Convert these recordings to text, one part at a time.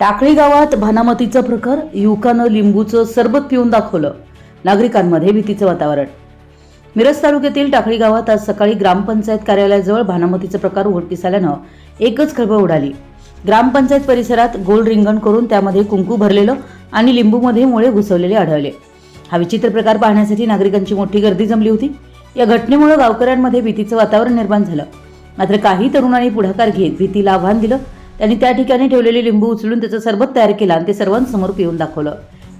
टाकळी गावात भानामतीचं प्रकार युवकानं लिंबूचं सरबत पिऊन दाखवलं. नागरिकांमध्ये भीतीचं वातावरण. मिरज तालुक्यातील टाकळी गावात आज सकाळी ग्रामपंचायत कार्यालयाजवळ भानामतीचा प्रकार उघडकीस आल्यानं एकच खळबळ उडाली. ग्रामपंचायत परिसरात गोल रिंगण करून त्यामध्ये कुंकू भरलेलं आणि लिंबूमध्ये मुळे घुसवलेले आढळले. हा विचित्र प्रकार पाहण्यासाठी नागरिकांची मोठी गर्दी जमली होती. या घटनेमुळे गावकऱ्यांमध्ये भीतीचं वातावरण निर्माण झालं. मात्र काही तरुणांनी पुढाकार घेत भीतीला आव्हान दिलं त्यांनी त्या ठिकाणी ठेवलेले लिंबू उचलून त्याचं सरबत तयार केलं आणि ते सर्वांसमोर पिऊन दाखवलं.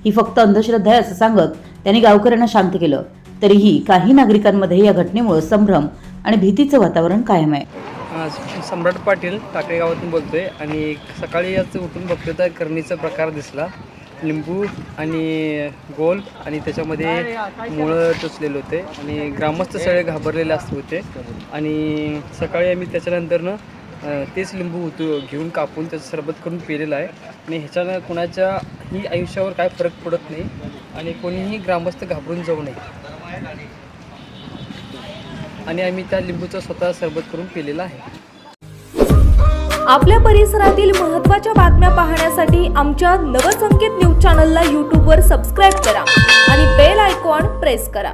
ही फक्त अंधश्रद्धा आहे असं सांगत त्यांनी गावकऱ्यांना शांत केलं. तरीही काही नागरिकांमध्ये या घटनेमुळे संभ्रम आणि भीतीचं वातावरण कायम आहे. सम्राट पाटील टाकळे गावातून बोलतोय आणि सकाळी याच उठून बघतो तर करणीचा प्रकार दिसला. लिंबू आणि गोल आणि त्याच्यामध्ये मुळं टोचलेले होते आणि ग्रामस्थ सगळे घाबरलेले असत होते. आणि सकाळी आम्ही त्याच्यानंतरनं तेच लिंबू उतू घेऊन कापून त्याचं सरबत करून पिलेलं आहे. आणि ह्याच्यानं कुणाच्याही आयुष्यावर काय फरक पडत नाही आणि कोणीही ग्रामस्थ घाबरून जाऊ नये. आणि आम्ही त्या लिंबूचं स्वतः सरबत करून पिलेलं आहे. आपल्या परिसरातील महत्त्वाच्या बातम्या पाहण्यासाठी आमच्या नवसंकेत न्यूज चॅनलला यूट्यूबवर सबस्क्राईब करा आणि बेल आयकॉन प्रेस करा.